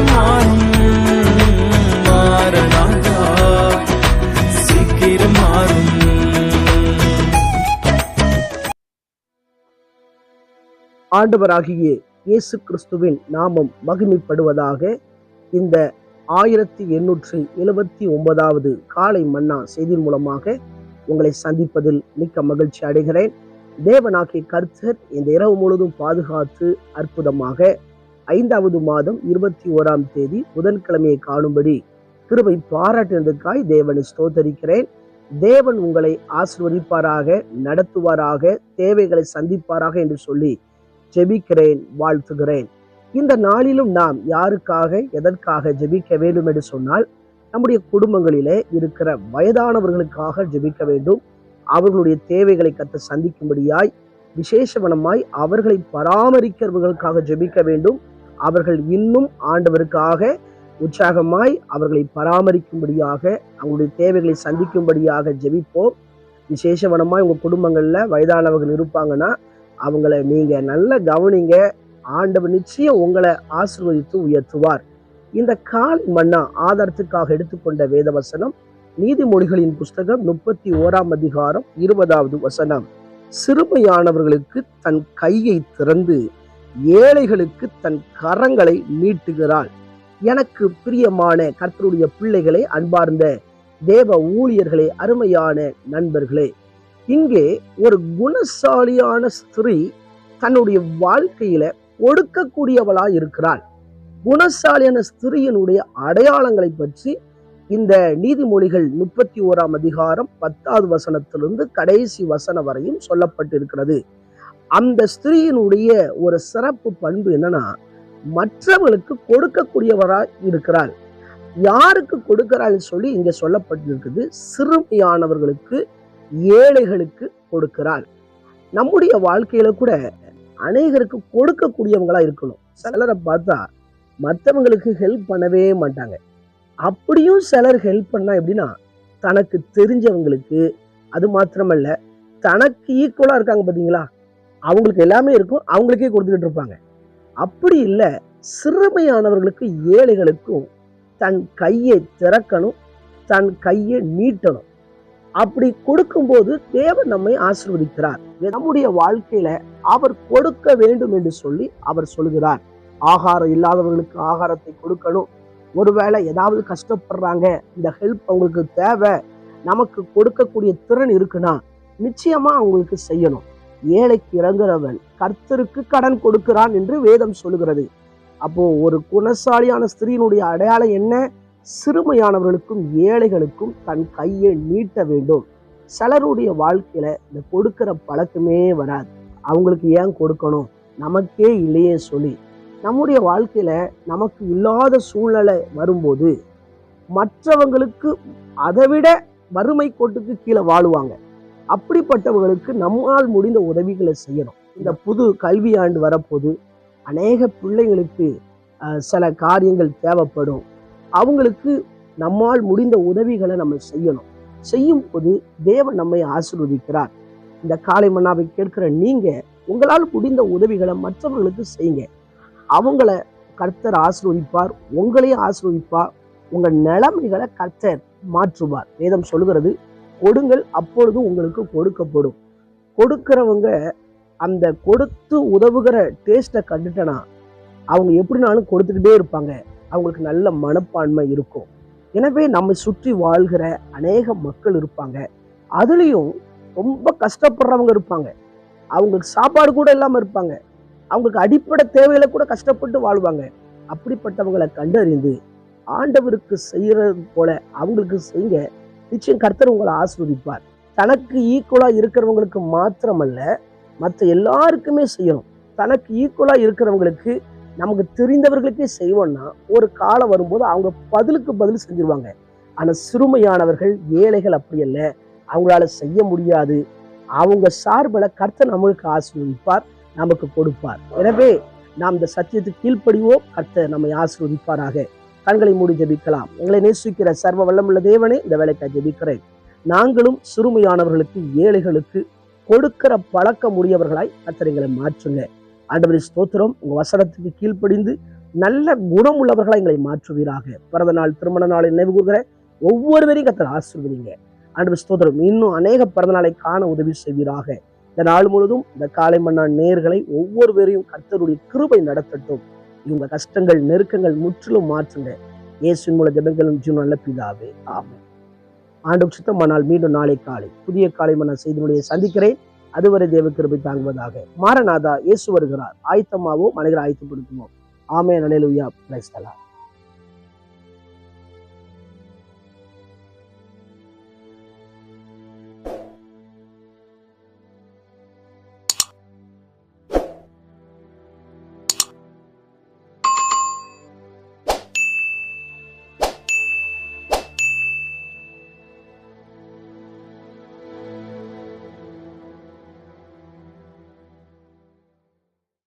மாறும் சீக்கிரம் மாறும். ஆண்டவராகிய இயேசு கிறிஸ்துவின் நாமம் மகிமைப்படுவதாக இந்த ஆயிரத்தி எண்ணூற்றி எழுபத்தி ஒன்பதாவது காலை மன்னா செய்தி மூலமாக உங்களை சந்திப்பதில் மிக்க மகிழ்ச்சி அடைகிறேன். தேவனாகிய கர்த்தர் இந்த இரவு முழுவதும் பாதுகாத்து அற்புதமாக ஐந்தாவது மாதம் இருபத்தி ஓராம் தேதி புதன்கிழமையை காணும்படி கிருபை பாராட்டினதுக்காய் தேவனை ஸ்தோத்தரிக்கிறேன். தேவன் உங்களை ஆசிர்வதிப்பாராக நடத்துவாராக தேவைகளை சந்திப்பாராக என்று சொல்லி ஜெபிக்கிறேன் வாழ்த்துகிறேன். இந்த நாளிலும் நாம் யாருக்காக எதற்காக ஜெபிக்க வேண்டும் என்று சொன்னால் நம்முடைய குடும்பங்களிலே இருக்கிற வயதானவர்களுக்காக ஜெபிக்க வேண்டும். அவர்களுடைய தேவைகளை கத்த சந்திக்கும்படியாய் விசேஷவனமாய் அவர்களை பராமரிக்கிறவர்களுக்காக ஜெபிக்க வேண்டும். அவர்கள் இன்னும் ஆண்டவருக்காக உற்சாகமாய் அவர்களை பராமரிக்கும்படியாக அவங்களுடைய தேவைகளை சந்திக்கும்படியாக ஜெபிப்போம். விசேஷவனமாய் உங்கள் குடும்பங்களில் வயதானவர்கள் இருப்பாங்கன்னா அவங்கள நீங்கள் நல்ல கவனிங்க. ஆண்டவர் நிச்சயம் உங்களை ஆசிர்வதித்து உயர்த்துவார். இந்த காலை மன்னா ஆதாரத்துக்காக எடுத்துக்கொண்ட வேத வசனம் நீதிமொழிகளின் புஸ்தகம் முப்பத்தி ஓராம் அதிகாரம் இருபதாவது வசனம். சிறுமையானவர்களுக்கு தன் கையை திறந்து ஏழைகளுக்கு தன் கரங்களை நீட்டுகிறாள். எனக்கு பிரியமான கர்த்தருடைய பிள்ளைகளை அன்பார்ந்த தேவ ஊழியர்களே அருமையான நண்பர்களே இங்கே ஒரு குணசாலியான ஸ்திரீ தன்னுடைய வாழ்க்கையில ஒடுக்கக்கூடியவளா இருக்கிறாள். குணசாலியான ஸ்திரீயினுடைய அடையாளங்களை பற்றி இந்த நீதிமொழிகள் முப்பத்தி ஓராம் அதிகாரம் பத்தாவது வசனத்திலிருந்து கடைசி வசனம் வரையும் சொல்லப்பட்டிருக்கிறது. அந்த ஸ்திரீயினுடைய ஒரு சிறப்பு பண்பு என்னன்னா மற்றவர்களுக்கு கொடுக்கக்கூடியவரா இருக்கிறாள். யாருக்கு கொடுக்கிறாள் சொல்லி இங்க சொல்லப்பட்டிருக்குது சிறுமையானவர்களுக்கு ஏழைகளுக்கு கொடுக்கிறாள். நம்முடைய வாழ்க்கையில கூட அநேகருக்கு கொடுக்கக்கூடியவங்களா இருக்கணும். சிலரை பார்த்தா மற்றவங்களுக்கு ஹெல்ப் பண்ணவே மாட்டாங்க. அப்படியும் சிலர் ஹெல்ப் பண்ணா எப்படின்னா தனக்கு தெரிஞ்சவங்களுக்கு அது மாத்திரமல்ல தனக்கு ஈக்குவலா இருக்காங்க பாத்தீங்களா? அவங்களுக்கு எல்லாமே இருக்கும் அவங்களுக்கே கொடுத்துக்கிட்டு இருப்பாங்க. அப்படி இல்லை சிறுமையானவர்களுக்கு ஏழைகளுக்கும் தன் கையை திறக்கணும் தன் கையை நீட்டணும். அப்படி கொடுக்கும்போது தேவன் நம்மை ஆசிர்வதிக்கிறார். நம்முடைய வாழ்க்கையில அவர் கொடுக்க வேண்டும் என்று சொல்லி அவர் சொல்கிறார். ஆகாரம் இல்லாதவர்களுக்கு ஆகாரத்தை கொடுக்கணும். ஒருவேளை ஏதாவது கஷ்டப்படுறாங்க இந்த ஹெல்ப் அவங்களுக்கு தேவை நமக்கு கொடுக்கக்கூடிய திறன் இருக்குன்னா நிச்சயமா அவங்களுக்கு செய்யணும். ஏழைக்கு இறங்குறவன் கர்த்தருக்கு கடன் கொடுக்கிறான் என்று வேதம் சொல்லுகிறது. அப்போ ஒரு குணசாலியான ஸ்திரீனுடைய அடையாளம் என்ன? சிறுமையானவர்களுக்கும் ஏழைகளுக்கும் தன் கையை நீட்ட வேண்டும். சிலருடைய வாழ்க்கையில இந்த கொடுக்கிற பழக்கமே வராது. அவங்களுக்கு ஏன் கொடுக்கணும்? நமக்கே இல்லையே சொல்லி. நம்முடைய வாழ்க்கையில நமக்கு இல்லாத சூழ்நிலை வரும்போது மற்றவங்களுக்கு அதை விட வறுமை கோட்டுக்கு கீழே வாழுவாங்க. அப்படிப்பட்டவர்களுக்கு நம்மால் முடிந்த உதவிகளை செய்யணும். இந்த புது கல்வி ஆண்டு வரப்போது அநேக பிள்ளைங்களுக்கு சில காரியங்கள் தேவைப்படும். அவங்களுக்கு நம்மால் முடிந்த உதவிகளை நம்ம செய்யணும். செய்யும் போது தேவன் நம்மை ஆசிர்வதிக்கிறார். இந்த காலை மன்னாவை கேட்கிற நீங்க உங்களால் முடிந்த உதவிகளை மற்றவர்களுக்கு செய்யுங்க. அவங்கள கர்த்தர் ஆசிர்வதிப்பார் உங்களையும் ஆசிர்வதிப்பார் உங்கள் நிலைமைகளை கர்த்தர் மாற்றுவார். வேதம் சொல்லுகிறது கொடுங்கள் அப்பொழுது உங்களுக்கு கொடுக்கப்படும். கொடுக்கிறவங்க அந்த கொடுத்து உதவுகிற டேஸ்ட்டை கண்டுட்டனா அவங்க எப்படினாலும் கொடுத்துக்கிட்டே இருப்பாங்க. அவங்களுக்கு நல்ல மனப்பான்மை இருக்கும். எனவே நம்மை சுற்றி வாழ்கிற அநேக மக்கள் இருப்பாங்க. அதுலேயும் ரொம்ப கஷ்டப்படுறவங்க இருப்பாங்க. அவங்களுக்கு சாப்பாடு கூட இல்லாமல் இருப்பாங்க. அவங்களுக்கு அடிப்படை தேவையில கூட கஷ்டப்பட்டு வாழ்வாங்க. அப்படிப்பட்டவங்களை கண்டறிந்து ஆண்டவருக்கு செய்யறது போல அவங்களுக்கு செய்யுங்க நிச்சயம் கர்த்தர் உங்களை ஆஸ்வதிப்பார் தனக்கு ஈக்குவலாக இருக்கிறவங்களுக்கு மாத்திரமல்ல மற்ற எல்லாருக்குமே செய்யணும். தனக்கு ஈக்குவலாக இருக்கிறவங்களுக்கு நமக்கு தெரிந்தவர்களுக்கே செய்வோம்னா ஒரு காலம் வரும்போது அவங்க பதிலுக்கு பதில் செஞ்சிருவாங்க. ஆனால் சிறுமையானவர்கள் ஏழைகள் அப்படி அல்ல. அவங்களால செய்ய முடியாது. அவங்க சார்பில் கர்த்தர் நம்மளுக்கு ஆசீர்வதிப்பார் நமக்கு கொடுப்பார். எனவே நாம் இந்த சத்தியத்துக்கு கீழ்ப்படிவோம். கர்த்தர் நம்மை ஆசீர்வதிப்பாராக. கண்களை மூடி ஜெபிக்கலாம். எங்களை நேசிக்கிற சர்வ வல்லமுள்ள தேவனே இந்த வேலைக்காக ஜெபிக்கிறேன். நாங்களும் சிறுமையானவர்களுக்கு ஏழைகளுக்கு கொடுக்கிற பழக்கம் உடையவர்களாய் கர்த்தர் மாற்றுங்க. ஆண்டவரி ஸ்தோத்திரம். உங்க வசனத்துக்கு கீழ்ப்படிந்து நல்ல குணம் குணமுள்ளவர்களா எங்களை மாற்றுவீராக. பிறந்த நாள் திருமண நாளை நினைவு கூறுகிற ஒவ்வொருவரையும் கத்திர ஆசிர்வதிங்க. ஆண்டவர் ஸ்தோத்திரம். இன்னும் அநேக பிறந்த நாளை காண உதவி செய்வீராக. இந்த நாள் முழுவதும் இந்த காலை மன்னா நேர்களை ஒவ்வொருவரையும் கர்த்தருடைய கிருபை நடத்தட்டும். இவங்க கஷ்டங்கள் நெருக்கங்கள் முற்றிலும் மாற்றுங்க. இயேசுவின் மூல ஜபங்களும் ஜீவன் நல்ல பிதாவே. ஆமாம் ஆண்டு சுத்தமானால் மீண்டும் நாளை காலை புதிய காலை மன்னா செய்தினுடைய சந்திக்கிறேன். அதுவரை தேவ கிருபை தாங்குவதாக. மாரநாதா இயேசு வருகிறார். ஆயத்தமாவோ மனிதர் ஆயத்தப்படுத்துவோம். ஆமே நலையிலுயா பிரைஸ்தலா